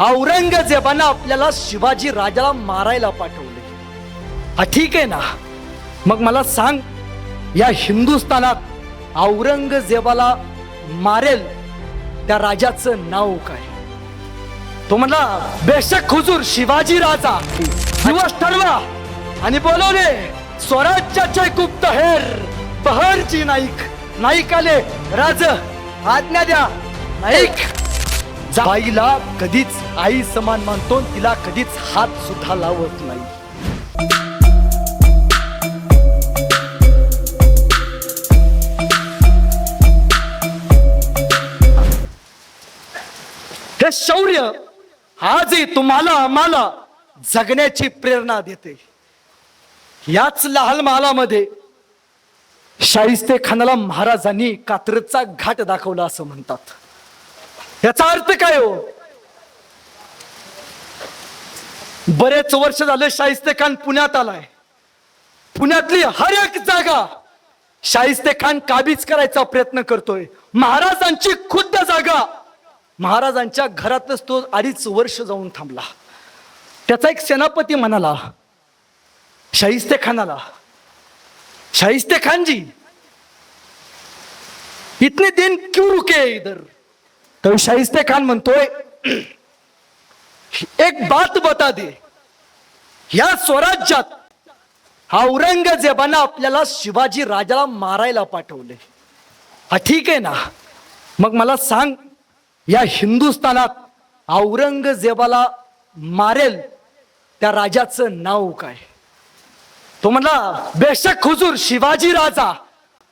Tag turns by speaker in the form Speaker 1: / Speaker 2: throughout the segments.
Speaker 1: औरंगजेबानं आपल्याला शिवाजी राजाला मारायला पाठवले. हा ठीक आहे ना? मग मला सांग या हिंदुस्थानात औरंगजेबाला मारेल त्या राजाचं नाव काय? तो म्हणला बेशक हुजूर शिवाजी राजा दिवस ठरवा आणि बोलवले स्वराज्याचे गुप्त हेर बहरची नाईक नाईक आले राज आज्ञा द्या नाईक. बाईला कधीच आई समान मानतो तिला कधीच हात सुद्धा लावत नाही. हे शौर्य आजही तुम्हाला आम्हाला जगण्याची प्रेरणा देते. याच लाल महालामध्ये शाहिस्ते खानाला महाराजांनी कात्रचा घाट दाखवला असं म्हणतात. याचा अर्थ काय हो? बरेच वर्ष झाले शाहिस्ते खान पुण्यात आलाय. पुण्यातली हर एक जागा शाहिस्ते खान काबीज करायचा प्रयत्न करतोय. महाराजांची खुद्द जागा. महाराजांच्या घरातच तो अडीच वर्ष जाऊन थांबला. त्याचा एक सेनापती म्हणाला शाहिस्ते खानाला शाहिस्ते खानजी इतने दिन क्यों रुके इधर? तर शाहिस्ते खान म्हणतोय एक बात बता दे या स्वराज्यात औरंगजेबानं आपल्याला शिवाजी राजाला मारायला पाठवले. हा ठीक आहे ना? मग मला सांग या हिंदुस्थानात औरंगजेबाला मारेल त्या राजाचं नाव काय? तो म्हणला बेशक हुजूर शिवाजी राजा.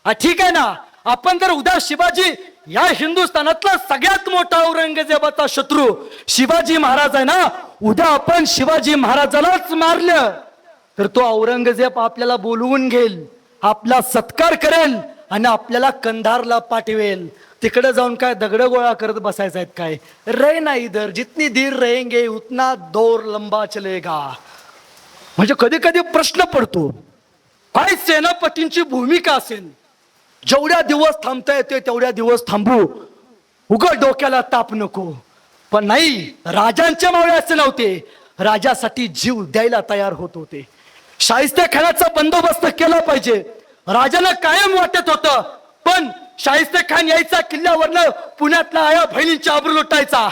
Speaker 1: हा ठीक आहे ना? आपण जर उद्या शिवाजी या हिंदुस्थानातला सगळ्यात मोठा औरंगजेबाचा शत्रू शिवाजी महाराज आहे ना उद्या आपण शिवाजी महाराजालाच मारलं. तर तो औरंगजेब आपल्याला बोलवून घेईल आपला सत्कार करेल आणि आपल्याला कंधारला पाठवेल. तिकडे जाऊन काय दगड गोळा करत बसायचं आहेत काय? रे ना इधर जितनी धीर रहेंगे उतना दौर लंबा चलेगा. म्हणजे कधी कधी प्रश्न पडतो काय सेनापतींची भूमिका असेल? जेवढ्या दिवस थांबता येते तेवढ्या दिवस थांबू. उघड डोक्याला ताप नको. पण नाही राजांच्या मावळे असे नव्हते. राजासाठी जीव द्यायला तयार होत होते. शाहिस्तेखानाचा बंदोबस्त केला पाहिजे. राजाला कायम वाटत होतं. पण शाहिस्ते खान यायचा किल्ल्यावरनं पुण्यातला आया बहिणींच्या आबरू लुटायचा.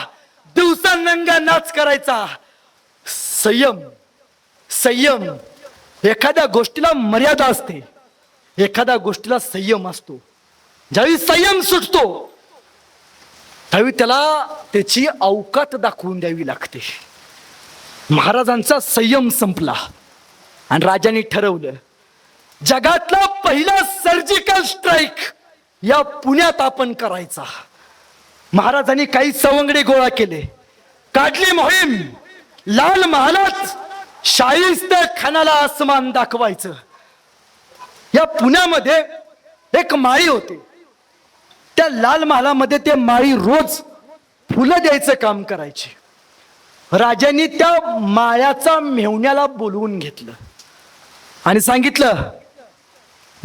Speaker 1: दिवसा नंगा नाच करायचा. संयम संयम. एखाद्या गोष्टीला मर्यादा असते. एखाद्या गोष्टीला संयम असतो. ज्यावेळी संयम सुटतो त्यावेळी त्याला त्याची अवकात दाखवून द्यावी लागते. महाराजांचा संयम संपला आणि राजांनी ठरवलं जगातला पहिला सर्जिकल स्ट्राईक या पुण्यात आपण करायचा. महाराजांनी काही सवंगडे गोळा केले. काढली मोहीम. लाल महालात शाहिस्त खानाला आसमान दाखवायचं. या पुण्यामध्ये एक माळी होती. त्या लाल महालामध्ये ते माळी रोज फुलं द्यायचं काम करायची. राजांनी त्या माळ्याचा मेवण्याला बोलवून घेतलं. आणि सांगितलं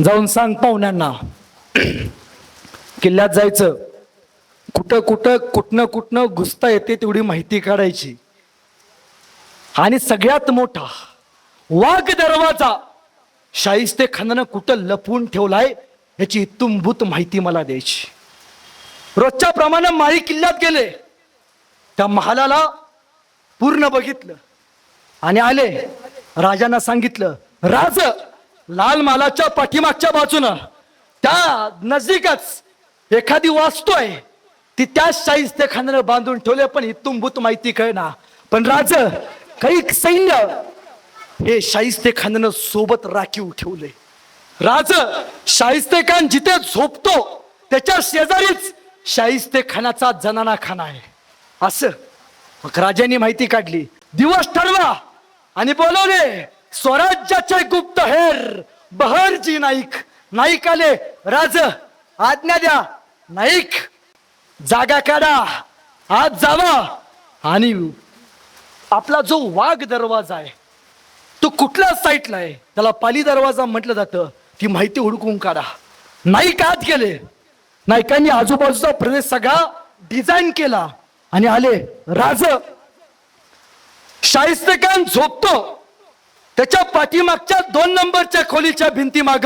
Speaker 1: जाऊन सांग पाहुण्यांना. किल्ल्यात जायचं. कुठं कुठं कुठनं कुठनं घुसता येते तेवढी माहिती काढायची. आणि सगळ्यात मोठा वाघ दरवाजा शाहिस्ते खानानं कुठं लपवून ठेवलाय याची इत्तुंभूत माहिती मला द्यायची. रोजच्या प्रमाणे माळी किल्ल्यात गेले. त्या महालाला पूर्ण बघितलं. आणि आले. राजांना सांगितलं राज लाल मालाच्या पाठीमागच्या बाजूनं त्या नजीकच एखादी वाचतोय ती त्या शाहिस्ते खानानं बांधून ठेवले पण इत्तुंभूत माहिती कळना. पण राज काही सैन्य हे शाहिस्ते खानानं सोबत राखीव ठेवले राज शाहिस्ते खान जिथे झोपतो त्याच्या शेजारीच शाहिस्ते खानाचा जनाना खाना आहे. असं. मग राजांनी माहिती काढली. दिवस ठरवा आणि बोलवले स्वराज्याचे गुप्त हेर बहरजी नाईक नाईक आले. राज आज्ञा द्या. नाईक जागा काढा. आज जावा. आणि आपला जो वाघ दरवाजा आहे तो कुठल्या साईटला आहे? त्याला पाली दरवाजा म्हटलं जातं. ती माहिती हुडकून काढा. नाईक आत गेले. नाईकांनी आजूबाजूचा प्रदेश सगळा डिझाईन केला. आणि आले राज. शाहिस्तेखान झोपतो. त्याच्या पाठीमागच्या दोन नंबरच्या खोलीच्या भिंती माग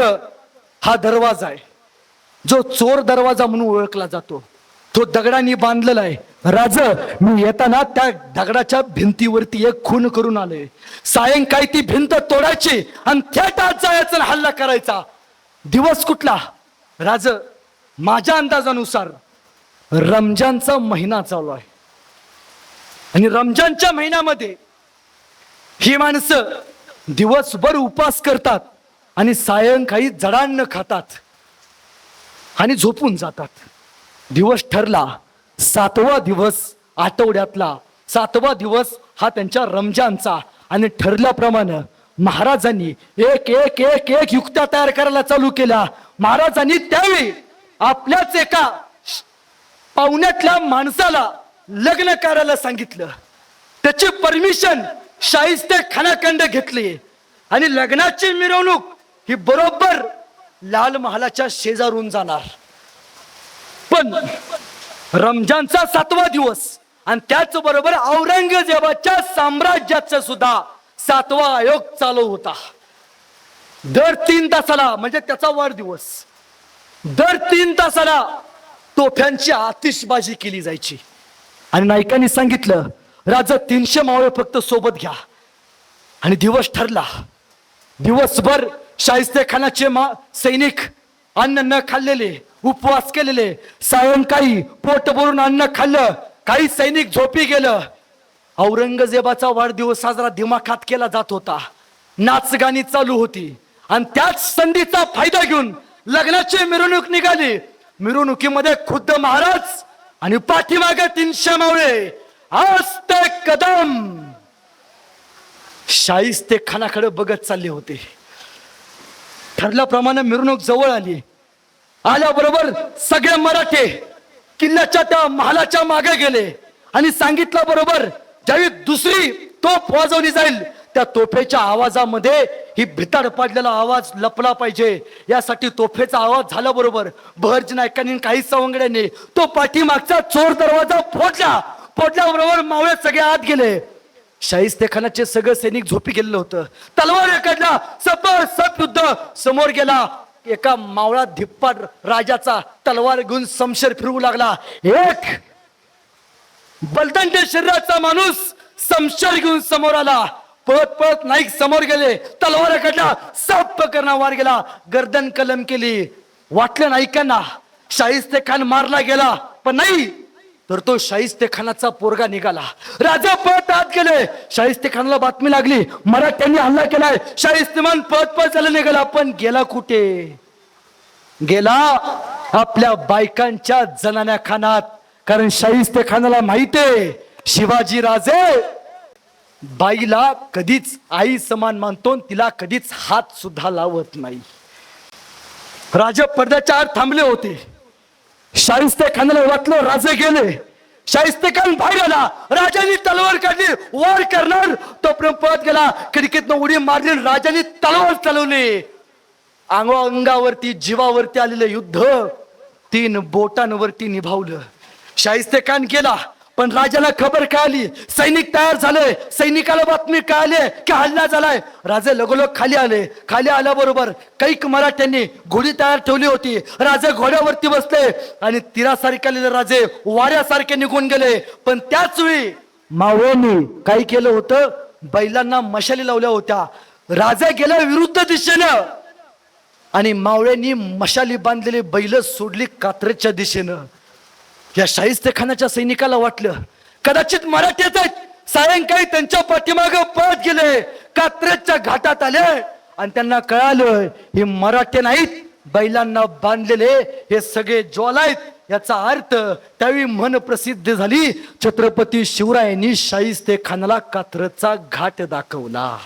Speaker 1: हा दरवाजा आहे. जो चोर दरवाजा म्हणून ओळखला जातो. तो दगडांनी बांधलेला आहे. राज मी येताना त्या दगडाच्या भिंतीवरती एक खून करून आलोय सायंकाळी ती भिंत तोडायची आणि थेटात जायचा हल्ला करायचा. दिवस कुठला? राज माझ्या अंदाजानुसार रमजानचा महिना चालू आहे. आणि रमजानच्या महिन्यामध्ये ही माणसं दिवसभर उपास करतात आणि सायंकाळी जडांना खातात आणि झोपून जातात. दिवस ठरला सातवा दिवस आठवड्यातला सातवा दिवस हा त्यांच्या रमजानचा. आणि ठरल्याप्रमाणे महाराजांनी एक एक एक एक युक्त्या तयार करायला चालू केल्या महाराजांनी त्यावेळी आपल्याच एका पाहुण्यातल्या माणसाला लग्न करायला सांगितलं. त्याची परमिशन शाहिस्ते खानाखंड घेतली. आणि लग्नाची मिरवणूक ही बरोबर लाल महालाच्या शेजारून जाणार. पण रमजानचा सातवा दिवस. आणि त्याचबरोबर औरंगजेबाच्या साम्राज्याचा सुद्धा सातवा आयोग चालू होता. दर तीन तासाला म्हणजे त्याचा वाढदिवस. दर तीन तासाला तोफ्यांची आतिषबाजी केली जायची. आणि नायकांनी सांगितलं राजा तीनशे मावळे फक्त सोबत घ्या. आणि दिवस ठरला. दिवसभर शाहिस्ते खानाचे मा सैनिक अन्न न खाल्लेले उपवास केलेले. सायंकाळी पोट भरून अन्न खाल्लं. काही सैनिक झोपी गेलं. औरंगजेबाचा वाढदिवस साजरा दिमाखात केला जात होता. नाचगाणी चालू होती. आणि त्याच संधीचा फायदा घेऊन लग्नाची मिरवणूक निघाली. मिरवणुकीमध्ये खुद्द महाराज आणि पाठीमागे तीनशे मावळे. आज ते कदम. शाहिस्ते खानाकडे बघत चालले होते. ठरल्याप्रमाणे मिरवणूक जवळ आली. आल्याबरोबर सगळे मराठे किल्ल्याच्या त्या महालाच्या मागे गेले. आणि सांगितलं बरोबर ज्यावेळी दुसरी तोफ वाजवली जाईल त्या तोफेच्या आवाजामध्ये ही भिताड पाडलेला आवाज लपला पाहिजे. यासाठी तोफेचा आवाज झाला बरोबर. भरज नायकांनी काही सवंगड्यांनी तो पाठीमागचा चोर दरवाजा फोडला. फोडल्याबरोबर मावळे सगळे आत गेले. शाहिस्ते खानाचे सगळं सैनिक झोपी गेलेलं होतं. तलवार एकडला सप सप युद्ध समोर गेला. एका मावळा धिप्पाड राजाचा तलवार घेऊन समशेर फिरवू लागला. एक बलदंड शरीराचा माणूस समशेर घेऊन समोर आला. पळत पळत नाईक समोर गेले. तलवार काढला. सब पकडणा वार गेला. गर्दन कलम केली. वाटलं नाईकांना. शाहिस्ते खान मारला गेला. पण नाही तर तो शाहिस्ते खानाचा पोरगा निघाला. राजा पळत आत गेले. शाहिस्ते खानाला बातमी लागली मराठ्यांनी हल्ला केलाय. शाहिस्तेमान पळत पळत चालला निघाला. पण गेला कुठे? गेला आपल्या बायकांच्या जनान्या खानात कारण शाहिस्ते खानाला माहितीये शिवाजी राजे बाईला कधीच आई समान मानतो तिला कधीच हात सुद्धा लावत नाही. राजा पडद्याच्या आत थांबले होते. शाहिस्ते खानाला वाटलं राजे गेले. शाहिस्ते खान बाहेर आला. राजाने तलवार काढली. वार करणार. तोपर्यंत पळत गेला. खिडकीतनं उडी मारली राजाने तलवार चालवली. अंग अंगावरती जीवावरती आलेलं युद्ध तीन बोटांवरती निभावलं. शाहिस्ते खान गेला. पण राजाला खबर कळाली. सैनिक तयार झाले. सैनिकाला बातमी कळाली की हल्ला झालाय. राजे लगोलग खाली आले. खाली आल्याबरोबर कैक मराठ्यांनी घोडी तयार ठेवली होती. राजे घोड्यावरती बसले आणि तिरासारखे आलेले राजे वाऱ्यासारखे निघून गेले. पण त्याच वेळी मावळ्यांनी काय केलं होतं? बैलांना मशाली लावल्या होत्या. राजा गेल्या विरुद्ध दिशेनं आणि मावळ्यांनी मशाली बांधलेली बैल सोडली कात्रेच्या दिशेनं. या शाहिस्ते खानाच्या सैनिकाला वाटलं. कदाचित मराठीच आहेत. सायंकाळी त्यांच्या पाठीमाग पळत गेले. कात्रेच्या घाटात आले. आणि त्यांना कळालं हे मराठे नाहीत. बैलांना बांधलेले हे सगळे ज्वाला आहेत. याचा अर्थ त्यावेळी मन प्रसिद्ध झाली. छत्रपती शिवरायांनी शाहिस्ते खानाला कात्रचा घाट दाखवला.